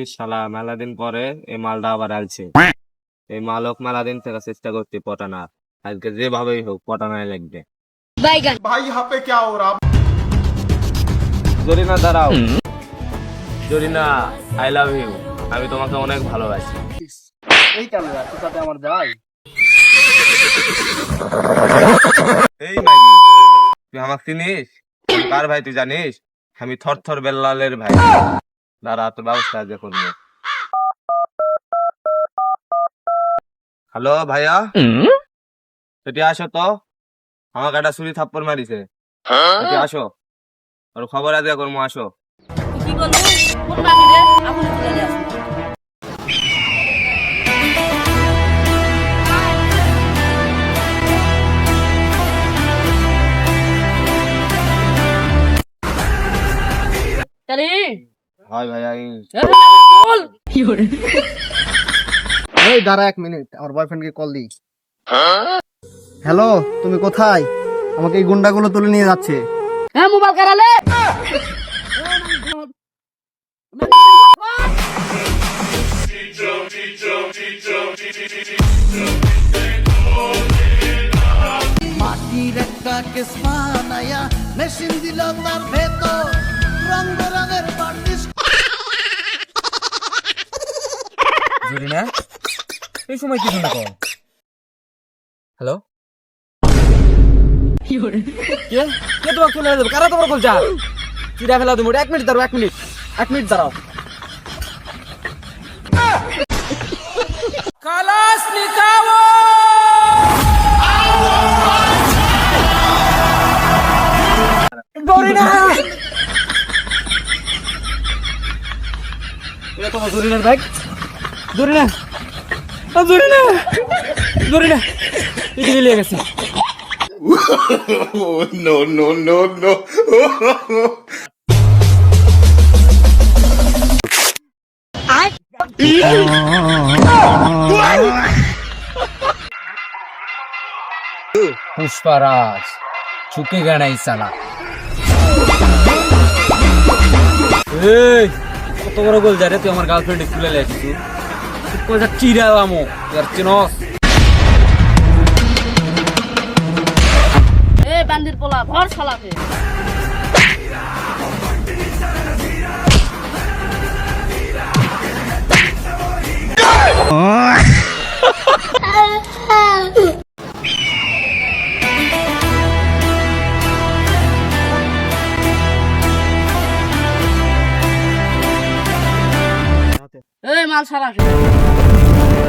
এই শালা মেলা দিন পরে এই মালটা আবার আলছে এই মালক মেলা দিন থেকে চেষ্টা করতে পটানার। আজকে যেভাবেই হোক পটানাই লাগবে। বাইগান জরিনা দাঁড়াও। জরিনা আই লাভ ইউ আমি তোমাকে অনেক ভালোবাসি। এই কেন তোর সাথে আমার যাই এই মাগি তুই আমাকে চিনিস? কার ভাই তুই জানিস? আমি থর থর বেল্লালের ভাই। দাঁড়া তোর ব্যবস্থা আজকে করব। হ্যালো ভাইয়া? সেটি আসো তো। আমাকে একটা ছুরি থাপ্পড় মারিছে। সেটি আসো। আর খবর আজকে করব আসো। তাহলে হয় ভাইয়া এই দাঁড়া এক মিনিট আমার বয়ফ্রেন্ডকে কল দিই। হ্যালো তুমি কোথায়? আমাকে এই গুন্ডাগুলো তুলে নিয়ে যাচ্ছে। হ্যাঁ মোবাইল কারালে মাটির একটা কেস বানায়া মেশিন দিল তার ভেতর। রং বেরঙের বার্নিশ জরিনা এই সময় কি শুনে কল হ্যালো? কে? দেবে? কারা তোমার কল চিরা ফেলা তুমি এক মিনিট দাঁড়াও, এক মিনিট। এক মিনিট দাঁড়াও। তোমার ব্যাগ জরিনা ও জরিনা জরিনা এদিকে নিয়ে গেছে पुष्पराज झुकेगा नहीं साला এই কত বড় গোল যায় রে তুই আমার গার্লফ্রেন্ড তুলে লেছিস কোথা চিরা আমো ইয়ার চিনস এ বান্দির পোলা ভর ছলাতে काल सारा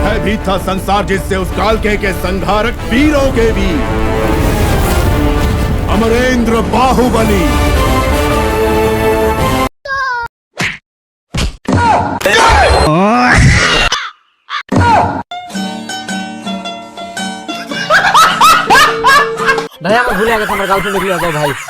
है। भी था संसार जिससे उस काल के के संघारक वीरों के भी अमरेंद्र बाहुबली। भैया भूल गया था मेरे गाल से निकल गया भाई।